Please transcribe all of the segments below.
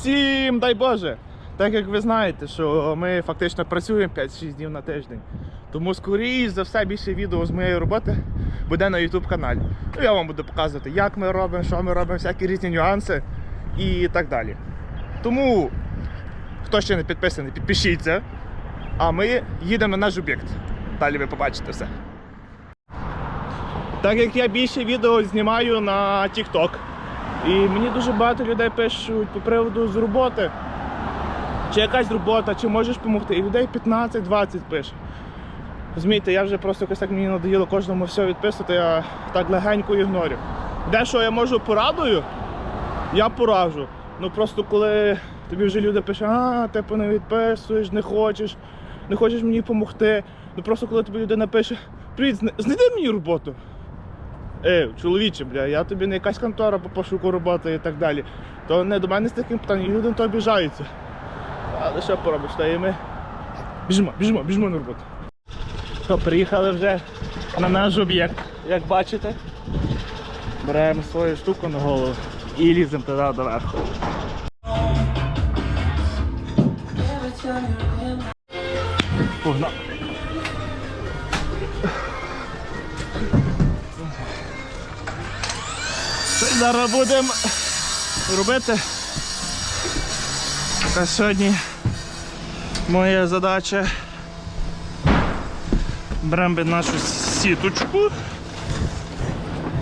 Всім дай Боже! Так як ви знаєте, що ми фактично працюємо 5-6 днів на тиждень. Тому скоріш за все більше відео з моєї роботи буде на YouTube каналі. Ну, я вам буду показувати, як ми робимо, що ми робимо, всякі різні нюанси і так далі. Тому, хто ще не підписаний, підпишіться. А ми їдемо на наш об'єкт. Далі ви побачите все. Так як я більше відео знімаю на TikTok, і мені дуже багато людей пишуть по приводу з роботи. Чи якась робота, чи можеш допомогти. І людей 15-20 пише. Розумієте, я вже просто якось так мені надоїло кожному все відписувати, я так легенько ігнорю. Де що я можу порадую, я пораджу. Ну просто коли тобі вже люди пишуть, а, типу не відписуєш, не хочеш, не хочеш мені допомогти. Ну просто коли тобі людина пише, привіт, знайди мені роботу. Ей, чоловіче, бля, я тобі не якась контора по пошуку роботи і так далі. То не до мене з таким питанням, люди на то обіжаються. Але що поробиш, та і ми. Біжимо, біжимо, біжимо на роботу. Що, приїхали вже на наш об'єкт, як бачите. Беремо свою штуку на голову і ліземо туди доверху. Погнали. Зараз будемо робити? Така сьогодні моя задача. Беремо нашу сіточку.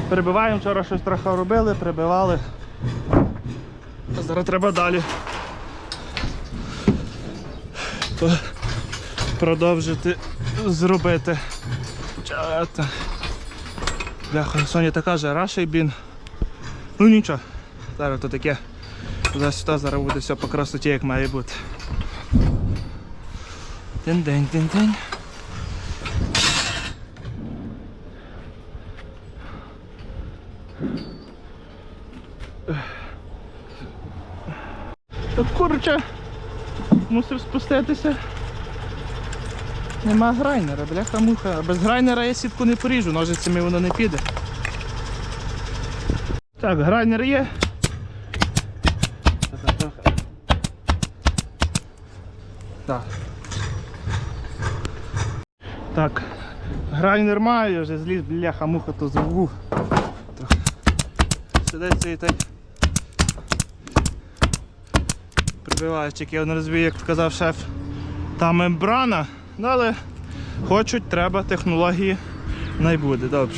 Прибиваємо, вчора щось трохи робили, прибивали. А зараз треба далі. Продовжити зробити. Бляха, Соня така жара ще й блін. Ну нічого. Зараз то таке. Туди-сюди зараз буде все по красоті, як має бути. День-день, день-день. Так коротше, мусив спуститися. Нема грайнера, бляха муха. Без грайнера я сітку не поріжу, ножицями воно не піде. Так, грайнер є. Так. Так. Грайнер маю, я вже зліз, бляха муха то звук. Сидиться і так. Прибиваю, тільки я не розумію, як сказав шеф. Та мембрана, ну але хочуть, треба, технології найбуде, добре.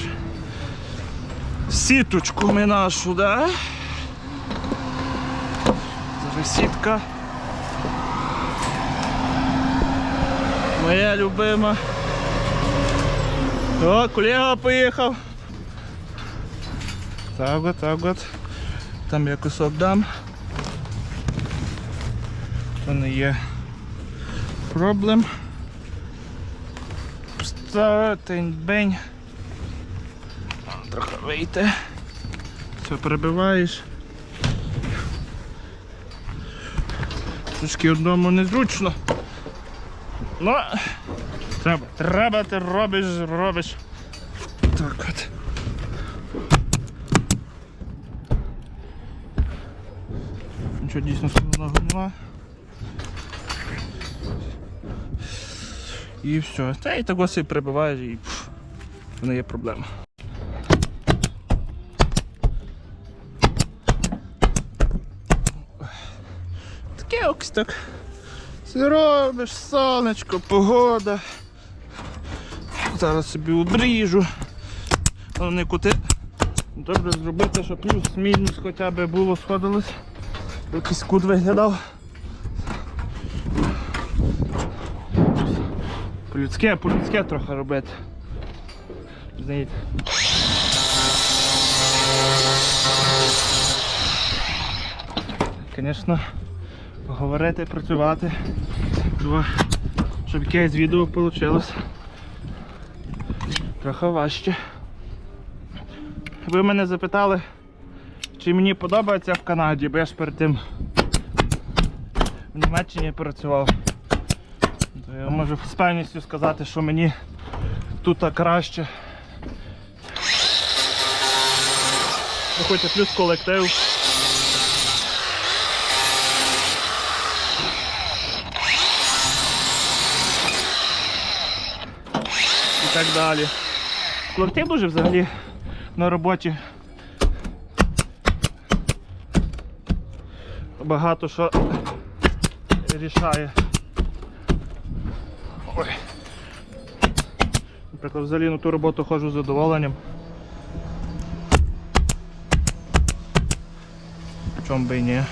Сіточку ми нашу, да? Зараз сітка. Моя любима. О, колега поїхав. Так от, так от. Там я кусок дам. То не є проблем. Вставити бень. Трохи вийти. Все перебиваєш. Трошки одному незручно. Ну, треба, треба, ти робиш, робиш. Так от. Нічого дійсно складного нема. І все. Та і того собі прибиваєш і пф, не є проблема. Таке ось так. Зробиш, сонечко, погода. Зараз собі обріжу. Головне кути. Добре зробити, щоб плюс-мінус хоча б було сходилось. Якийсь кут виглядав. По-людське, по-людське трохи робити. Знаєте. Звісно, поговорити, працювати. Щоб якесь відео вийшло. Трохи важче. Ви мене запитали, чи мені подобається в Канаді, бо я ж перед тим в Німеччині працював. То я можу з певністю сказати, що мені тут краще. Виходьте плюс колектив. Так далі. Колектив дуже взагалі на роботі. Багато що рішає. Ой. Наприклад, взагалі на ту роботу ходжу з задоволенням. Чому би і ні.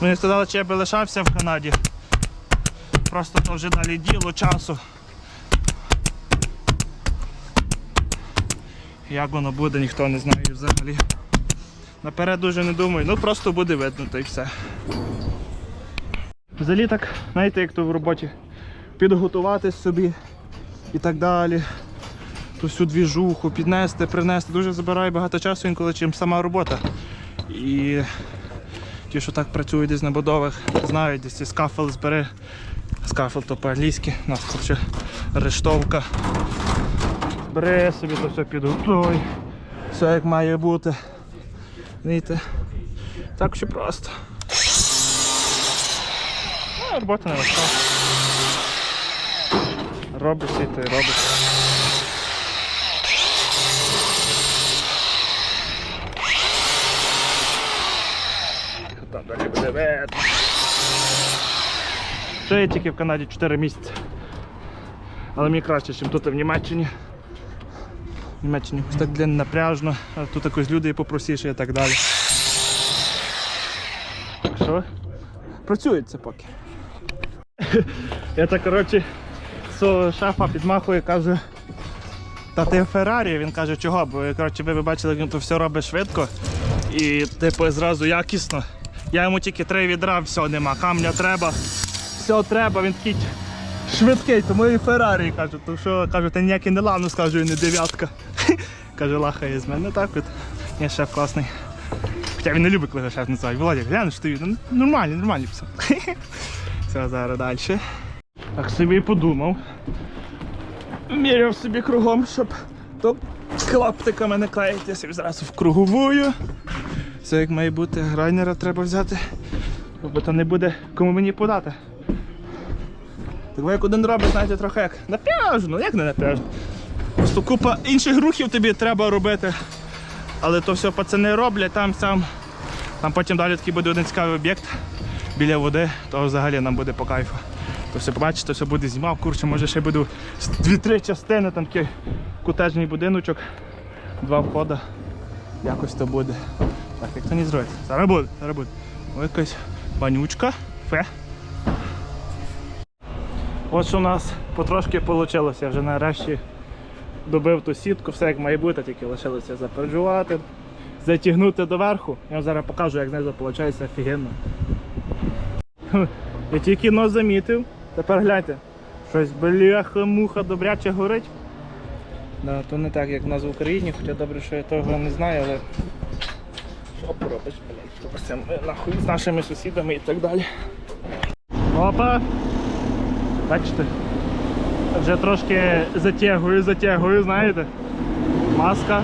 Мені сказали, чи я би лишався в Канаді. Просто то вже далі діло часу. Як воно буде, ніхто не знає взагалі. Наперед дуже не думаю, ну просто буде видно та й все. Взагалі так, знаєте, як то в роботі підготуватись собі і так далі. Ту всю двіжуху, піднести, принести. Дуже забирає багато часу інколи, чим сама робота. І ті, що так працюють десь на будовах, знають, десь ці скафел збери. Скафел то по-англійськи, у нас коротше рештовка. Бери собі то все підготуй. Все як має бути. Знаєте, так що просто. А, робота не важка. Робиться і ти робиш. Там далі буде видно. Ще я тільки в Канаді 4 місяці. Але мені краще, ніж тут в Німеччині. Німеччині ось так для напряжно, тут якось люди попросіше і так далі. Що працюють це поки. Я так коротше шефа підмахує, каже, та ти Феррарі, він каже, чого, бо коротше, ви бачили, він то все робить швидко і типу зразу якісно. Я йому тільки три відра, все нема, камня треба, все треба, він такий швидкий, тому і Феррарі кажу, то що кажу, ти ніякий не ланус, кажу, і не дев'ятка. Каже, лахає з мене. Так от. Ні, шеф класний. Хоча він не любить, коли шеф називає. Володя, глянеш тобі, ну нормальний, нормальний все. Все, зараз далі. Так собі і подумав. Міряв собі кругом, щоб то клаптиками не клеїти, собі зразу в круговую. Все як має бути, грайнера треба взяти, бо то не буде кому мені подати. Так ви як один робить, знаєте, трохи як напряжно, як не напряжно. Просто купа інших рухів тобі треба робити. Але то все пацани роблять, там сам. Там потім далі такий буде один цікавий об'єкт біля води, то взагалі нам буде по кайфу. То все побачите, все буде знімав, курче, може ще буду дві-три частини, там такий котежний будиночок, два входи. Якось то буде. Так, як то не зробити. Зараз буде, зараз буде. Ось якась банючка. Фе. Що у нас потрошки вийшло. Вже нарешті добив ту сітку, все як має бути, тільки лишилося заперджувати, затягнути доверху. Я вам зараз покажу, як знизу виходить офігенно. Я тільки но замітив. Тепер гляньте, щось бляха-муха добряче горить. Да, то не так, як в нас в Україні, хоча добре, що я того не знаю, але що поробиш, блядь, нахуй з нашими сусідами і так далі. Опа! Бачите? Вже трошки затягую, затягую, знаєте. Маска,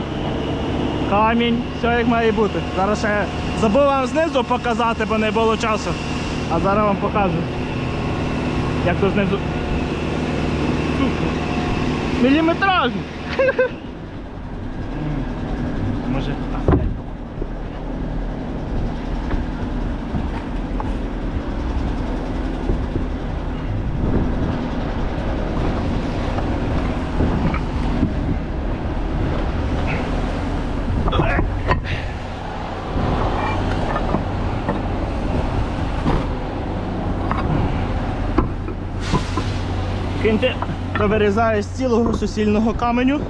камінь, все як має бути. Зараз ще забув вам знизу показати, бо не було часу. А зараз вам покажу. Як то знизу. Міліметражний. Може. а, блядь. Киньте, то з цілого сусільного каменю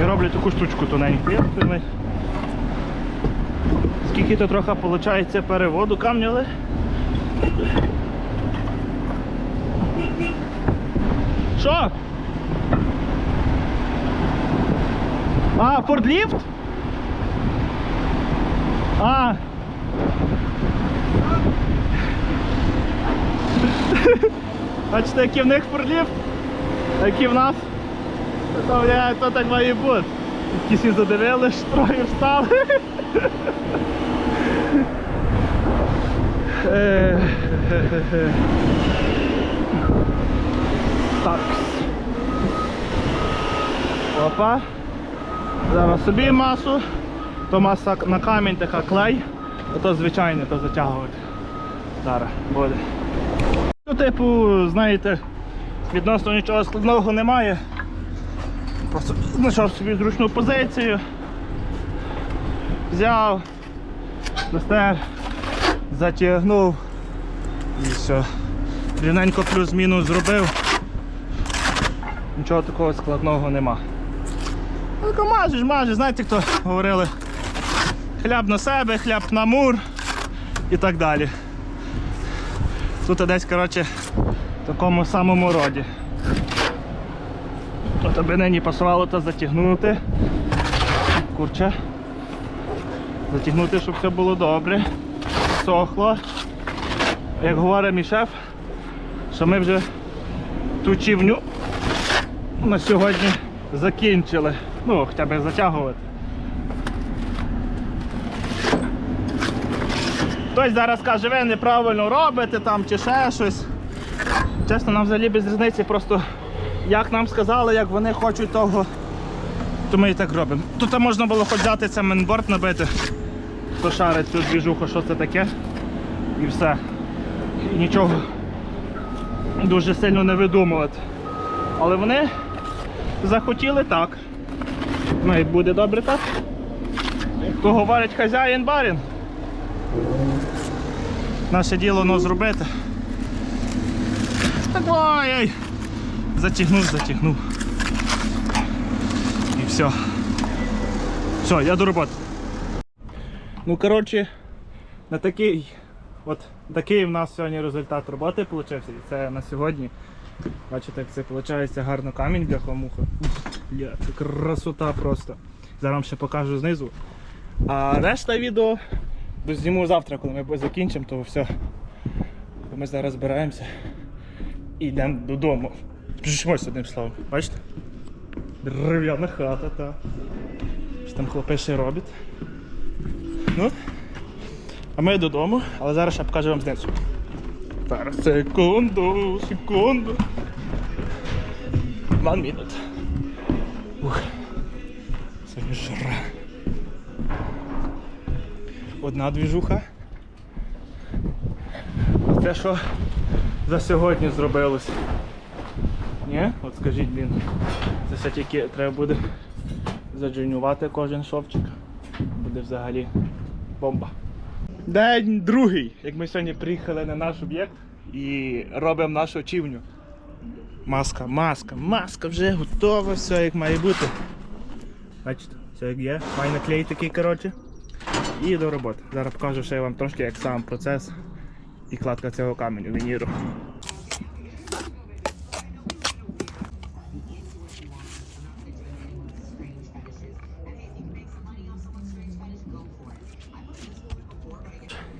і роблю таку штучку тоненьку. Скільки то трохи виходить переводу камня, але. Що? А, фордліфт? А. Бачите, який в них форліфт, який в нас. То, то так має бути. Ті всі задивили, штрою встали. Так. Опа. Зараз собі масу. То маса на камінь така клей, а то звичайне, то затягувати. Зараз буде. Ну, типу, знаєте, відносно нічого складного немає. Просто знайшов собі зручну позицію. Взяв, достер, затягнув і все. Рівненько плюс-мінус зробив. Нічого такого складного нема. Ну, мажеш, мажеш, знаєте, хто говорили? Хляб на себе, хляб на мур і так далі. Тут десь, коротше, в такому самому роді. От аби нині пасувало то затягнути. Курче. Затягнути, щоб все було добре. Сохло. Як говорить мій шеф, що ми вже ту чівню на сьогодні закінчили. Ну, хоча б затягувати. Хтось зараз каже, ви неправильно робите там чи ще щось. Чесно, нам взагалі без різниці, просто як нам сказали, як вони хочуть того, то ми і так робимо. Тут можна було хоч взяти це менборд набити, хто шарить цю двіжуху, що це таке. І все. Нічого дуже сильно не видумувати. Але вони захотіли так. Ну і буде добре так. Як то говорить хазяїн барин. Наше діло ну, зробити. Ей. Затягнув, затягнув. І все. Все, я до роботи. Ну, коротше, на такий, от такий в нас сьогодні результат роботи вийшов. І це на сьогодні. Бачите, як це виходить гарно камінь для хомуха. Бля, це красота просто. Зараз вам ще покажу знизу. А решта відео зніму завтра, коли ми закінчимо, то все. Ми зараз збираємося і йдемо додому. Пішимось одним словом. Бачите? Дерев'яна хата, та. Що там хлопець ще робить. Ну. А ми додому, але зараз ще покажу вам знизу. Зараз секунду, секунду. One minute. Ух. Сьогодні жара. Одна двіжуха. Те, що за сьогодні зробилось. Ні? От скажіть, блін. Це все тільки треба буде заджунювати кожен шовчик. Буде взагалі бомба. День другий, як ми сьогодні приїхали на наш об'єкт і робимо нашу чівню. Маска, маска, маска вже готова, все як має бути. Бачите, все як є. Має наклей такий, коротше. І до роботи. Зараз покажу ще вам трошки як сам процес і кладка цього каменю вініру.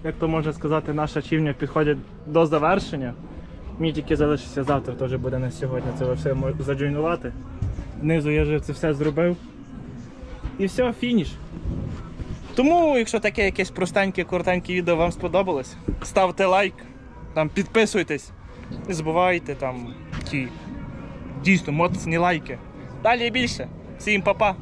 Як то можна сказати, наша чівня підходить до завершення. Мені тільки залишиться завтра, теж буде на сьогодні це все заджойнувати. Знизу я вже це все зробив. І все, фініш. Тому, якщо таке якесь простеньке, коротеньке відео вам сподобалось, ставте лайк, там, підписуйтесь, не забувайте там ті дійсно моцні лайки. Далі більше. Всім па-па!